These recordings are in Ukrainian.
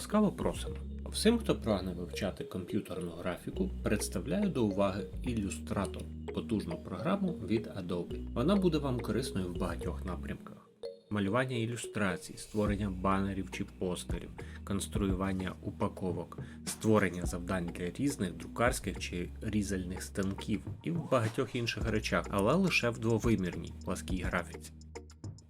Ласкаво просимо. Всім, хто прагне вивчати комп'ютерну графіку, представляю до уваги Illustrator, потужну програму від Adobe. Вона буде вам корисною в багатьох напрямках. Малювання ілюстрацій, створення банерів чи постерів, конструювання упаковок, створення завдань для різних друкарських чи різальних станків і в багатьох інших речах, але лише в двовимірній пласкій графіці.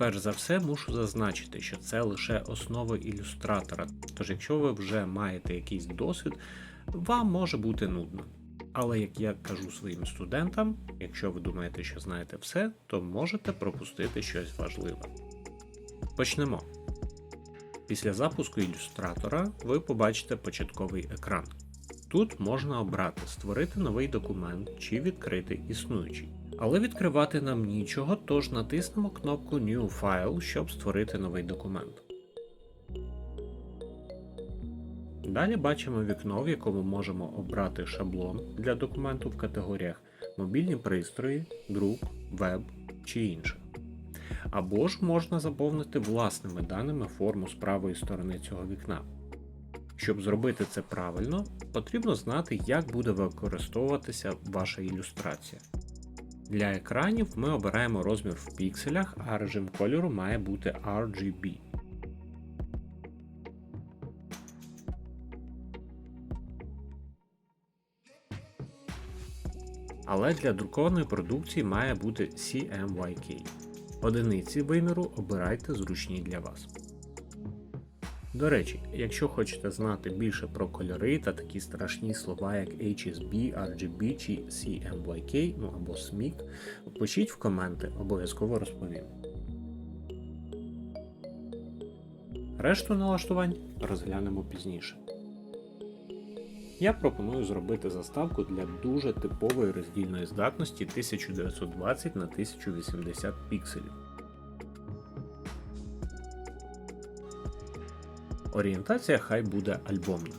Перш за все, мушу зазначити, що це лише основи ілюстратора, тож якщо ви вже маєте якийсь досвід, вам може бути нудно. Але як я кажу своїм студентам, якщо ви думаєте, що знаєте все, то можете пропустити щось важливе. Почнемо. Після запуску ілюстратора ви побачите початковий екран. Тут можна обрати створити новий документ чи відкрити існуючий. Але відкривати нам нічого, тож натиснемо кнопку New File, щоб створити новий документ. Далі бачимо вікно, в якому можемо обрати шаблон для документу в категоріях мобільні пристрої, друк, веб чи інше. Або ж можна заповнити власними даними форму з правої сторони цього вікна. Щоб зробити це правильно, потрібно знати, як буде використовуватися ваша ілюстрація. Для екранів ми обираємо розмір в пікселях, а режим кольору має бути RGB. Але для друкованої продукції має бути CMYK. Одиниці виміру обирайте зручні для вас. До речі, якщо хочете знати більше про кольори та такі страшні слова, як HSB, RGB чи CMYK, ну або SMYK, пишіть в коменти, обов'язково розповім. Решту налаштувань розглянемо пізніше. Я пропоную зробити заставку для дуже типової роздільної здатності 1920 на 1080 пікселів. Орієнтація хай буде альбомна.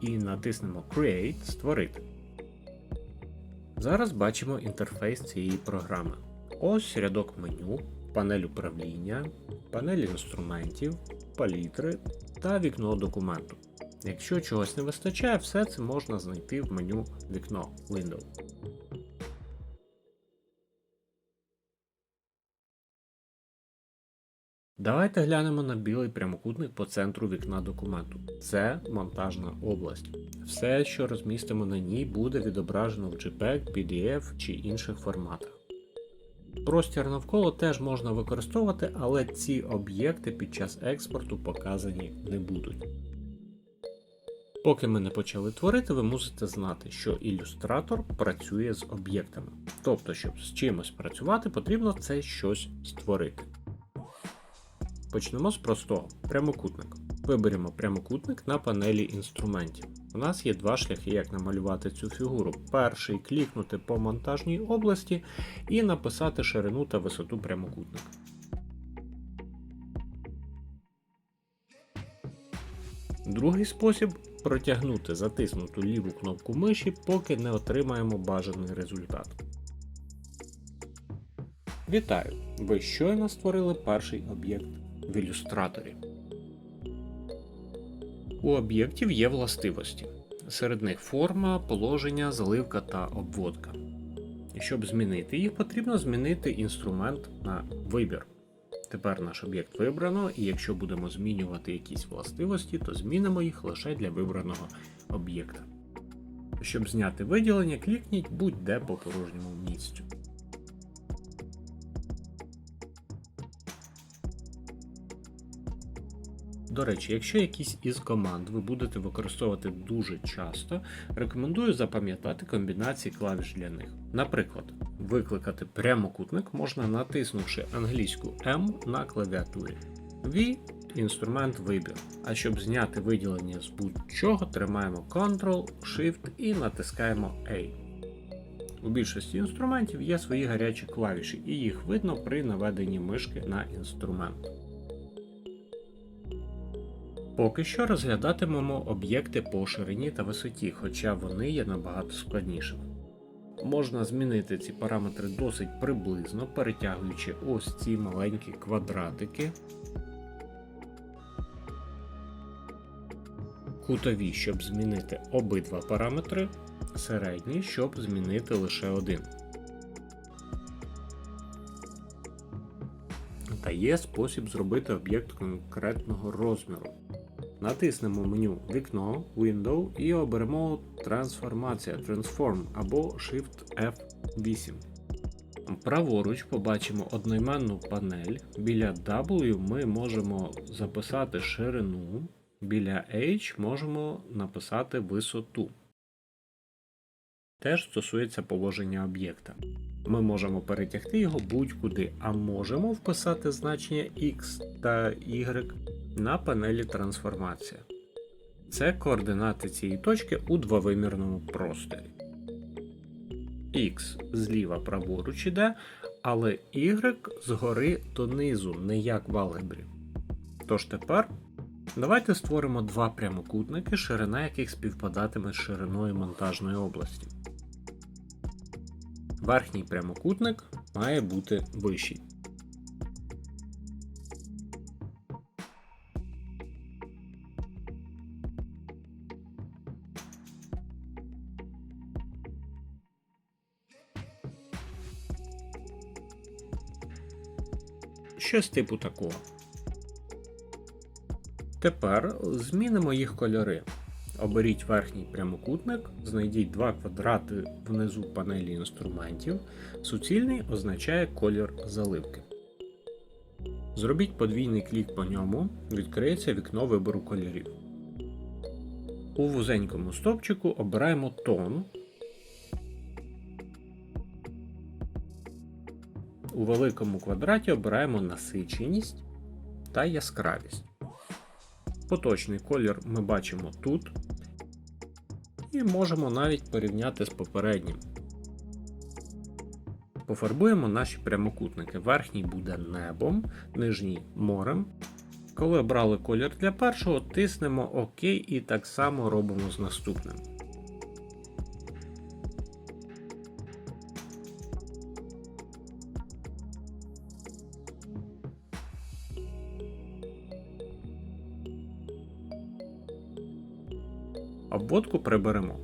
І натиснемо Create Створити. Зараз бачимо інтерфейс цієї програми. Ось рядок меню, панель управління, панель інструментів, палітри та вікно документу. Якщо чогось не вистачає, все це можна знайти в меню Вікно Window. Давайте глянемо на білий прямокутник по центру вікна документу. Це монтажна область. Все, що розмістимо на ній, буде відображено в JPEG, PDF чи інших форматах. Простір навколо теж можна використовувати, але ці об'єкти під час експорту показані не будуть. Поки ми не почали творити, ви мусите знати, що ілюстратор працює з об'єктами. Тобто, щоб з чимось працювати, потрібно це щось створити. Почнемо з простого прямокутник. Виберемо прямокутник на панелі інструментів. У нас є два шляхи, як намалювати цю фігуру. Перший клікнути по монтажній області і написати ширину та висоту прямокутника. Другий спосіб протягнути затиснуту ліву кнопку миші, поки не отримаємо бажаний результат. Вітаю! Ви щойно створили перший об'єкт в ілюстраторі. У об'єктів є властивості. Серед них форма, положення, заливка та обводка. І щоб змінити їх, потрібно змінити інструмент на вибір. Тепер наш об'єкт вибрано, і якщо будемо змінювати якісь властивості, то змінимо їх лише для вибраного об'єкта. Щоб зняти виділення, клікніть будь-де по порожньому місцю. До речі, якщо якісь із команд ви будете використовувати дуже часто, рекомендую запам'ятати комбінації клавіш для них. Наприклад, викликати прямокутник можна натиснувши англійську M на клавіатурі. V інструмент вибір. А щоб зняти виділення з будь-чого, тримаємо Ctrl, Shift і натискаємо A. У більшості інструментів є свої гарячі клавіші, і їх видно при наведенні мишки на інструмент. Поки що розглядатимемо об'єкти по ширині та висоті, хоча вони є набагато складнішими. Можна змінити ці параметри досить приблизно, перетягуючи ось ці маленькі квадратики, кутові, щоб змінити обидва параметри, середні, щоб змінити лише один. Та є спосіб зробити об'єкт конкретного розміру. Натиснемо меню Вікно, Window і оберемо Трансформація Transform або Shift F8. Праворуч побачимо одноіменну панель. Біля W ми можемо записати ширину, біля H можемо написати висоту. Теж стосується положення об'єкта. Ми можемо перетягти його будь-куди, а можемо вписати значення X та Y на панелі трансформація. Це координати цієї точки у двовимірному просторі. X зліва праворуч іде, але Y згори донизу, не як в алгебрі. Тож тепер давайте створимо два прямокутники, ширина яких співпадатиме з шириною монтажної області. Верхній прямокутник має бути вищий. Щось типу такого. Тепер змінимо їх кольори. Оберіть верхній прямокутник, знайдіть два квадрати внизу панелі інструментів. Суцільний означає колір заливки. Зробіть подвійний клік по ньому, відкриється вікно вибору кольорів. У вузенькому стовпчику обираємо тон. У великому квадраті обираємо насиченість та яскравість. Поточний колір ми бачимо тут. І можемо навіть порівняти з попереднім. Пофарбуємо наші прямокутники. Верхній буде небом, нижній морем. Коли обрали колір для першого, тиснемо ОК і так само робимо з наступним. Обводку приберемо.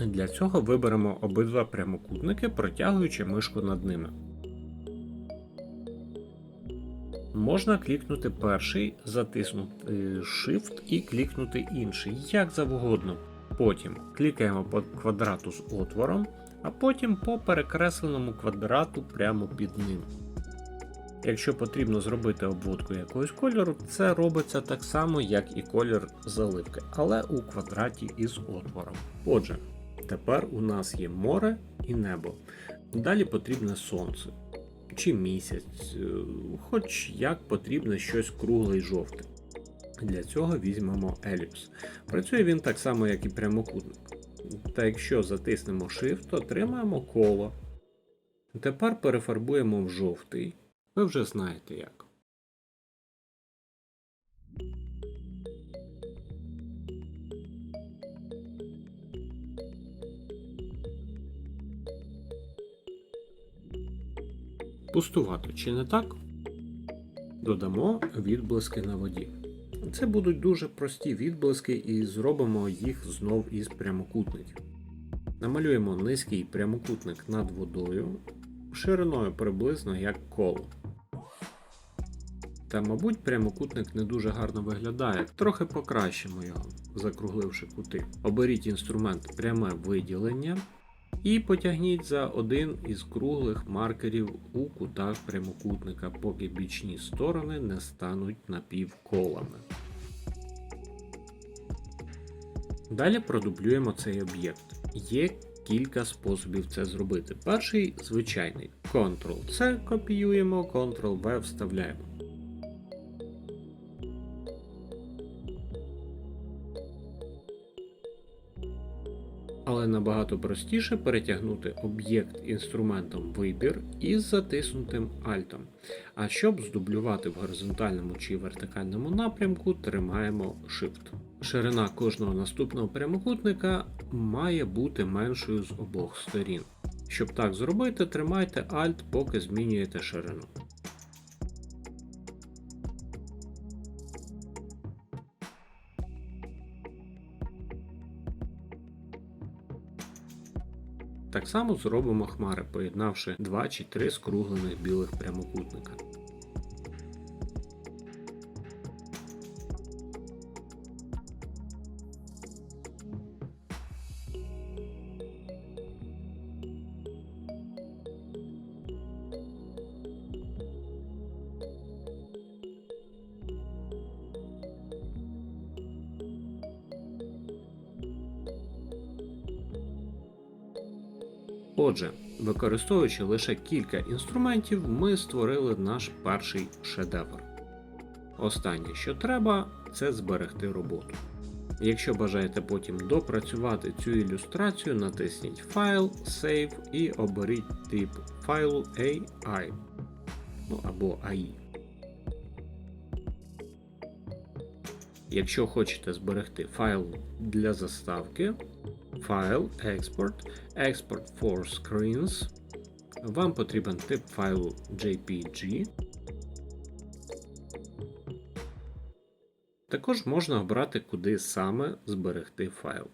Для цього виберемо обидва прямокутники, протягуючи мишку над ними. Можна клікнути перший, затиснути Shift і клікнути інший, як завгодно. Потім клікаємо по квадрату з отвором, а потім по перекресленому квадрату прямо під ним. Якщо потрібно зробити обводку якогось кольору, це робиться так само, як і колір заливки, але у квадраті із отвором. Отже, тепер у нас є море і небо. Далі потрібне сонце чи місяць, е, хоч як потрібно щось кругле й жовте. Для цього візьмемо еліпс. Працює він так само, як і прямокутник. Та якщо затиснемо Shift, отримаємо коло. Тепер перефарбуємо в жовтий. Ви вже знаєте як. Пустувато, чи не так? Додамо відблиски на воді. Це будуть дуже прості відблиски і зробимо їх знов із прямокутників. Намалюємо низький прямокутник над водою шириною приблизно як коло. Та, мабуть, прямокутник не дуже гарно виглядає, трохи покращимо його, закругливши кути. Оберіть інструмент пряме виділення і потягніть за один із круглих маркерів у кутах прямокутника, поки бічні сторони не стануть напівколами. Далі продублюємо цей об'єкт. Є кілька способів це зробити. Перший звичайний Ctrl-C копіюємо, Ctrl-V вставляємо. Але набагато простіше перетягнути об'єкт інструментом вибір із затиснутим Alt. А щоб здублювати в горизонтальному чи вертикальному напрямку, тримаємо Shift. Ширина кожного наступного прямокутника має бути меншою з обох сторін. Щоб так зробити, тримайте Alt, поки змінюєте ширину. Так само зробимо хмари, поєднавши два чи три скруглених білих прямокутника. Отже, використовуючи лише кілька інструментів, ми створили наш перший шедевр. Останнє, що треба, це зберегти роботу. Якщо бажаєте потім допрацювати цю ілюстрацію, натисніть Файл, Save і оберіть тип файлу AI ну, або AI. Якщо хочете зберегти файл для заставки, файл Export, Export for Screens, вам потрібен тип файлу JPG. Також можна обрати, куди саме зберегти файл.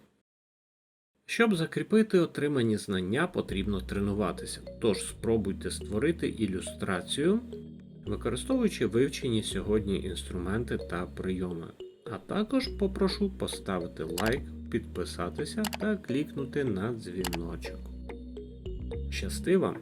Щоб закріпити отримані знання, потрібно тренуватися. Тож спробуйте створити ілюстрацію, використовуючи вивчені сьогодні інструменти та прийоми. А також попрошу поставити лайк, підписатися та клікнути на дзвіночок. Щасти вам!